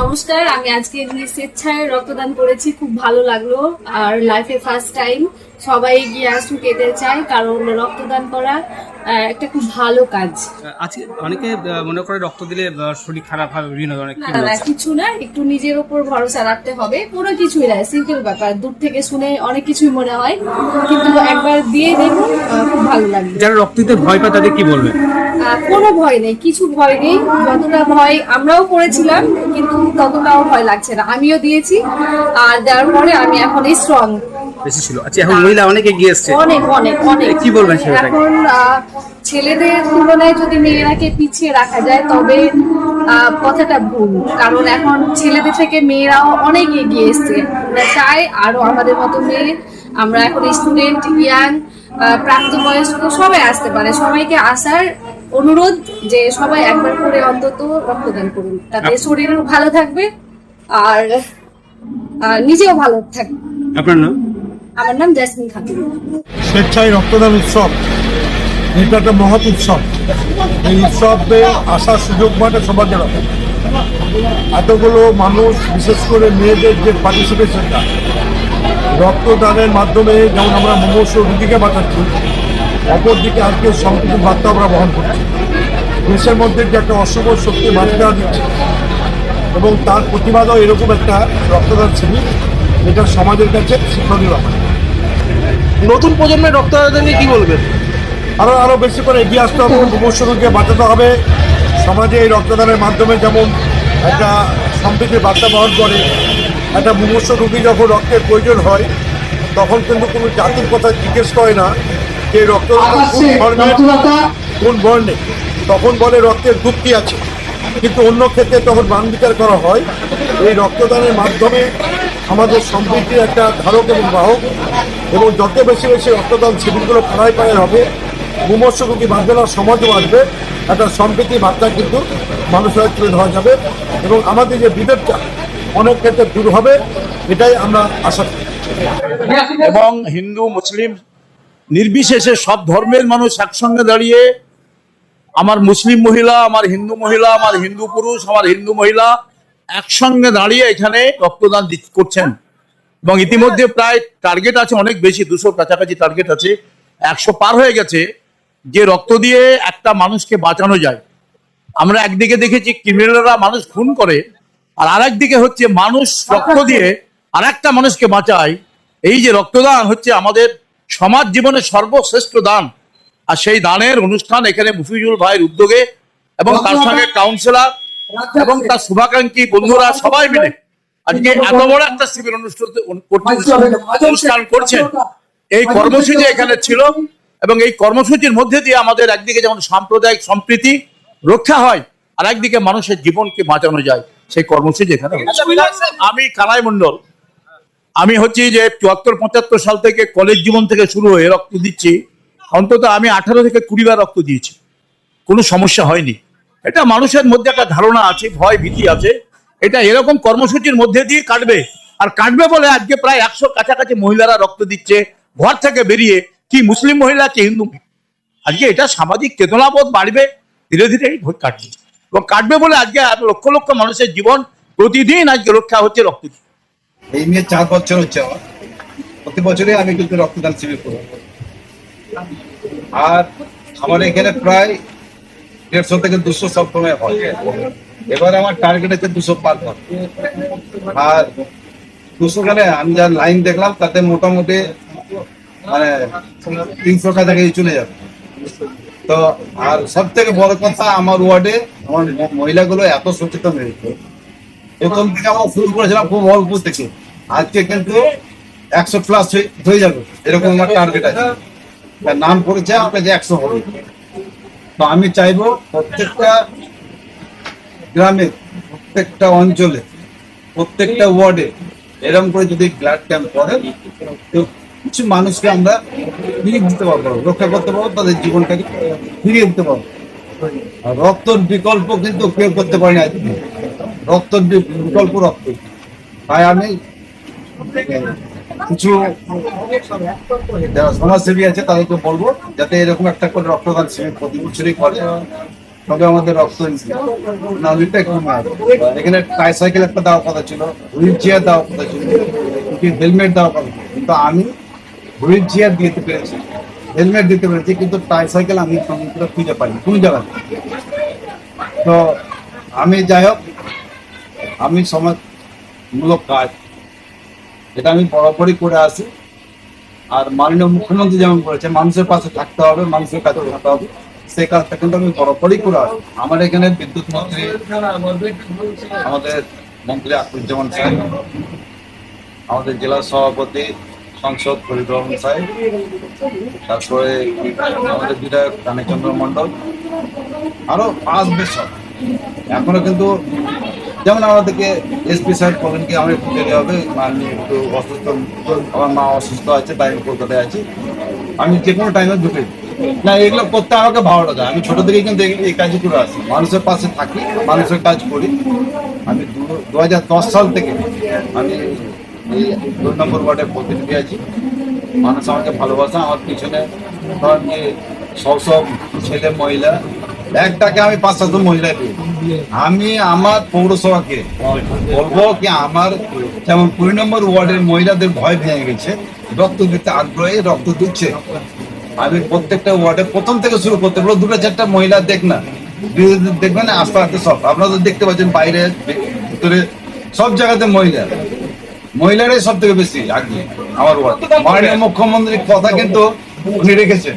নমস্কার, আমি আজকে গিয়ে স্বেচ্ছায় রক্তদান করেছি, খুব ভালো লাগল। আর লাইফে ফার্স্ট টাইম সবাই গিয়ে আসুক এতে চাই, কারণ রক্তদান করা একটা খুব ভালো কাজ। আজকে অনেকে মনে করে রক্ত দিলে শরীর খারাপ হবে বিভিন্ন ধরনের না না না কিছু না একটু নিজের উপর ভরসা রাখতে হবে কোনো কিছুই না সিম্পল ব্যাপার। দূর থেকে শুনে অনেক কিছুই মনে হয় কিন্তু একবার দিয়ে দেখুন খুব ভালো লাগবে। যারা রক্ত দিতে ভয় পায় তাদের কি বলবেন কোনো ভয় নেই কিছু ভয় নেই যতটা ভয় আমরাও করেছিলাম কিন্তু ততটাও ভয় লাগছে না। আমিও দিয়েছি আর দেওয়ার পরে আমি এখন স্ট্রং বেশি ছিল। আচ্ছা এখন মহিলা অনেক এগিয়ে এসছে। অনেক অনেক অনেক। কি বলবেন সেটাকে? এখন ছেলেদের তুলনায় যদি মেয়েরাকে পিছিয়ে রাখা যায় তবে কথাটা ভুল। কারণ এখন ছেলেদের থেকে মেয়েরাও অনেক এগিয়ে এসছে। আমরা চাই আরও আমাদের মতো মেয়ে আমরা এখন স্টুডেন্ট ইয়াং প্রাপ্তবয়স্ক সবাই আসতে পারে। সবাইকে আসার অনুরোধ যে সবাই একবার করে অন্তত রক্তদান করুন। তাতে শরীরও ভালো থাকবে আর নিজেও ভালো থাকবে আপনার নাম? আমার নাম জাসমিন খাতুন। স্বেচ্ছায় রক্তদান উৎসব, এটা একটা মহৎ উৎসব। এই উৎসবে আসার সুযোগ মানে সবার জন্য এতগুলো মানুষ, বিশেষ করে মেয়েদের যে পার্টিসিপেশনটা রক্তদানের মাধ্যমে যেমন আমরা মুমূর্ষ রুগীকে বাঁচাচ্ছি, অপরদিকে আজকে সম্প্রীতির বার্তা আমরা বহন করছি। দেশের মধ্যে যে একটা অশুভ শক্তি বার্তা দিচ্ছে এবং তার প্রতিবাদও এরকম একটা রক্তদান শিবির এটা সমাজের কাছে শিক্ষণীয় ব্যাপার। নতুন প্রজন্মের রক্তদান নিয়ে কি বলবেন? আরও আরও বেশি করে এগিয়ে আসতে হবে মুমূর্ষকে বাঁচাতে হবে। সমাজে এই রক্তদানের মাধ্যমে যেমন একটা সম্প্রীতির বার্তা বহন করে একটা মুমূর্ষ রোগী যখন রক্তের প্রয়োজন হয় তখন কিন্তু কোনো জাতির কথা জিজ্ঞেস করে না যে রক্তদান কোন ধর্মের কোন বর্ণে। তখন বলে রক্তের গ্রুপটি আছে। কিন্তু অন্য ক্ষেত্রে তখন মান বিচার করা হয়। এই রক্তদানের মাধ্যমে আমাদের সম্প্রীতির একটা ধারক এবং বাহক, এবং যত বেশি বেশি রক্তদান শিবিরগুলো পাড়ায় পাড়ায় হবে মুমর্ষ বাঁচবে না সমাজও বাঁচবে, একটা সম্প্রীতি বার্তা কিন্তু মানুষের তুলে ধরা যাবে, এবং আমাদের যে বিভেদটা অনেক ক্ষেত্রে দূর হবে, এটাই আমরা আশা করি। এবং হিন্দু, মুসলিম, নির্বিশেষে সব ধর্মের মানুষ একসঙ্গে দাঁড়িয়ে আমার মুসলিম মহিলা, আমার হিন্দু মহিলা, আমার হিন্দু পুরুষ, আমার হিন্দু মহিলা একসঙ্গে দাঁড়িয়ে এখানে রক্তদান করছেন। এবং ইতিমধ্যে প্রায় টার্গেট আছে অনেক বেশি দুশোর কাছাকাছি টার্গেট আছে। একশো পার হয়ে গেছে যে রক্ত দিয়ে একটা মানুষকে বাঁচানো যায়। আমরা একদিকে দেখেছি ক্রিমিনালরা মানুষ খুন করে আর আরেকদিকে হচ্ছে মানুষ রক্ত দিয়ে আর একটা মানুষকে বাঁচায়। এই যে রক্তদান হচ্ছে আমাদের সমাজ জীবনের সর্বশ্রেষ্ঠ দান। আর সেই দানের অনুষ্ঠান এখানে মুফিজুল ভাইয়ের উদ্যোগে এবং তার সঙ্গে কাউন্সিলর এবং তার শুভাকাঙ্ক্ষী বন্ধুরা সবাই মিলে আজকে এত বড় একটা শিবির অনুষ্ঠান অনুষ্ঠান করছেন। এই কর্মসূচি এখানে ছিল এবং এই কর্মসূচির মধ্যে দিয়ে আমাদের একদিকে যেমন সাম্প্রদায়িক সম্প্রীতি রক্ষা হয় আর একদিকে মানুষের জীবনকে বাঁচানো যায়। সেই কর্মসূচি এখানে আমি কানাই মন্ডল আমি হচ্ছি যে চুয়াত্তর পঁচাত্তর সাল থেকে কলেজ জীবন থেকে শুরু হয়ে রক্ত দিচ্ছি। অন্তত আমি আঠারো থেকে কুড়ি বার রক্ত দিয়েছি। কোনো সমস্যা হয়নি। এটা মানুষের মধ্যে একটা ধারণা আছে, ভয় ভীতি আছে। এটা এরকম কর্মসূচির মধ্যে দিয়ে কাটবে। আর কাটবে বলে আজকে প্রায় একশো কাছাকাছি মহিলারা রক্ত দিচ্ছে, ঘর থেকে বেরিয়ে, কি মুসলিম মহিলা, কি হিন্দু আজকে এটা সামাজিক চেতনাবোধ বাড়বে, ধীরে ধীরে ভোট কাটবে। এবং কাটবে বলে আজকে লক্ষ লক্ষ মানুষের জীবন প্রতিদিন আজকে রক্ষা হচ্ছে রক্ত। এই নিয়ে চার বছর হচ্ছে আমার। প্রতি বছরে আমি কিন্তু রক্তদান শিবির করি আর আমার এখানে প্রায় দেড়শো থেকে দুশো সবসময় হয়। এবার আমার টার্গেট আছে দুশো হয়। আর দুশো খানে আমি যা লাইন দেখলাম, তাতে মোটামুটি মানে তিনশো কাছাকাছি চলে যাবে। তো আর সব থেকে বড় কথা, আমার ওয়ার্ডে আমার মহিলাগুলো এত সচেতন হয়েছে। প্রথম থেকে আমার শুরু করেছিলাম খুব অল্প থেকে। আজকে কিন্তু একশো প্লাস হয়ে যাবে। এরকম আমার টার্গেট আছে। নাম করেছে আপনার যে একশো হবে। তো আমি চাইব প্রত্যেকটা গ্রামে, প্রত্যেকটা অঞ্চলে, প্রত্যেকটা ওয়ার্ডে এরকম করে যদি ব্লাড ক্যাম্প করে তো কিছু মানুষকে আমরা ফিরিয়ে দিতে পারব, রক্ষা করতে পারব, তাদের জীবনটাকে ফিরিয়ে দিতে পারব রক্তর বিকল্প কিন্তু কেউ করতে পারে না। রক্তর বিকল্প রক্ত তাই আমি কিছু সমাজসেবী আছে, তাদেরকে বলব যাতে এরকম একটা করে রক্তদান শিবির প্রতি বছরই করে। তবে আমাদের রক্ত কমে আসবে এখানে ট্রাইসাইকেল একটা দেওয়ার কথা ছিল, হুইল চেয়ার দেওয়ার কথা ছিল হেলমেট দেওয়ার কথা ছিল। কিন্তু আমি হুইল চেয়ার দিতে পেরেছি, হেলমেট দিতে পেরেছি, কিন্তু ট্রাইসাইকেল আমি সমুদ্রে খুঁজে পাইনি, কোন জায়গায়? তো আমি যাই হোক, আমি সমাজমূলক কাজ এটা আমি বরাবরই করে আসি। আর মাননীয় মুখ্যমন্ত্রী যেমন বলেছে মানুষের পাশে থাকতে হবে, মানুষের কাছে থাকতে হবে। সেই কাজটা কিন্তু আমি বরাবরই করে আসি। আমার এখানে বিদ্যুৎ মন্ত্রী, আমাদের মন্ত্রী আকুজ্জামান সাহেব, আমাদের জেলা সভাপতি, সংসদ পরিবহন সাহেব, তারপরে আমাদের বিধায়ক কালীচন্দ্র মন্ডল আরও আসবে সব। এখনও কিন্তু যেমন আমাদেরকে এসপি সাহেব বলেন কি আমার একটু দেরি হবে, আমি একটু অসুস্থ, আমার মা অসুস্থ আছে তাই আমি কলকাতায় আছি। আমি যে কোনো টাইমে ঢুকে না, এগুলো করতে আমাকে ভালো লাগে আমি ছোট থেকে কিন্তু এই- এই কাজই করে আসি। মানুষের পাশে থাকি, মানুষের কাজ করি। আমি দু হাজার দশ সাল থেকে আমি এই দুই নম্বর ওয়ার্ডের প্রতিনিধি আছি। মানুষ আমাকে ভালোবাসে। আমার পিছনে ধর যে সব সব ছেলে মহিলা, একটাকে আমি পাঁচ সাত মহিলা দিই। আমি আমার পৌরসভাকে বলব কি আমার যেমন কুড়ি নম্বর ওয়ার্ডের মহিলাদের ভয় ভেঙে গেছে, রক্ত দিতে আগ্রহে রক্ত দিচ্ছে। আমি প্রত্যেকটা ওয়ার্ডে প্রথম থেকে শুরু করতে পারব দুটো চারটা মহিলা দেখ না। দেখবেন আস্তে আস্তে সব। আপনারা তো দেখতে পাচ্ছেন বাইরে, ভিতরে সব জায়গাতে মহিলা। মহিলারাই সব থেকে বেশি আগ্রহী আমার ওয়ার্ড। মুখ্যমন্ত্রীর কথা কিন্তু উনি রেখেছেন।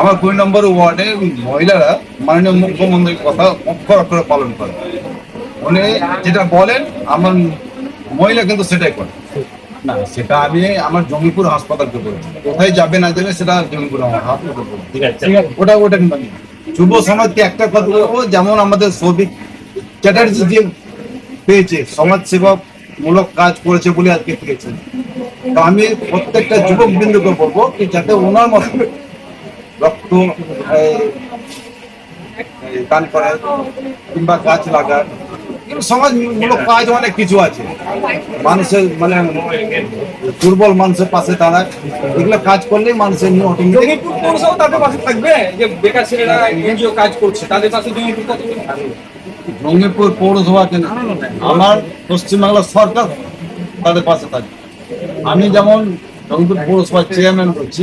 আমার কুড়ি নম্বর ওয়ার্ডে মহিলারা মাননীয় মুখ্যমন্ত্রীর কথা অক্ষর অক্ষরে পালন করে। উনি যেটা বলেন আমার মহিলা কিন্তু সেটাই করে। না সেটা আমি আমার জঙ্গিপুর হাসপাতালকে বলেছি। কোথায় যাবে না যাবে সেটা জঙ্গিপুর আমার হাসপাতাল ওটা ওটা কিন্তু যুব সমাজকে একটা কথা বলব যেমন আমাদের সৌভিক চ্যাটার্জি যে পেয়েছে সমাজ সেবক মূলক কাজ করেছে বলে আজকে পেয়েছেন তো আমি প্রত্যেকটা যুবক বিন্দুকে বলব কি যাতে ওনার মতো রক্ত দান করে কিংবা গাছ লাগান সমাজমূলক কাজ অনেক কিছু আছে। মানুষের মানে দুর্বল মানুষের পাশে দাঁড়ায় এগুলো কাজ করলেই মানুষের পৌরসভা তাদের পাশে থাকবে? যে বেকার ছেলেরা এনজিও কাজ করছে তাদের পাশে জঙ্গিপুর পৌরসভা কেন আমার পশ্চিমবাংলা সরকার তাদের পাশে থাকে আমি যেমন জঙ্গিপুর পৌরসভার চেয়ারম্যান করছি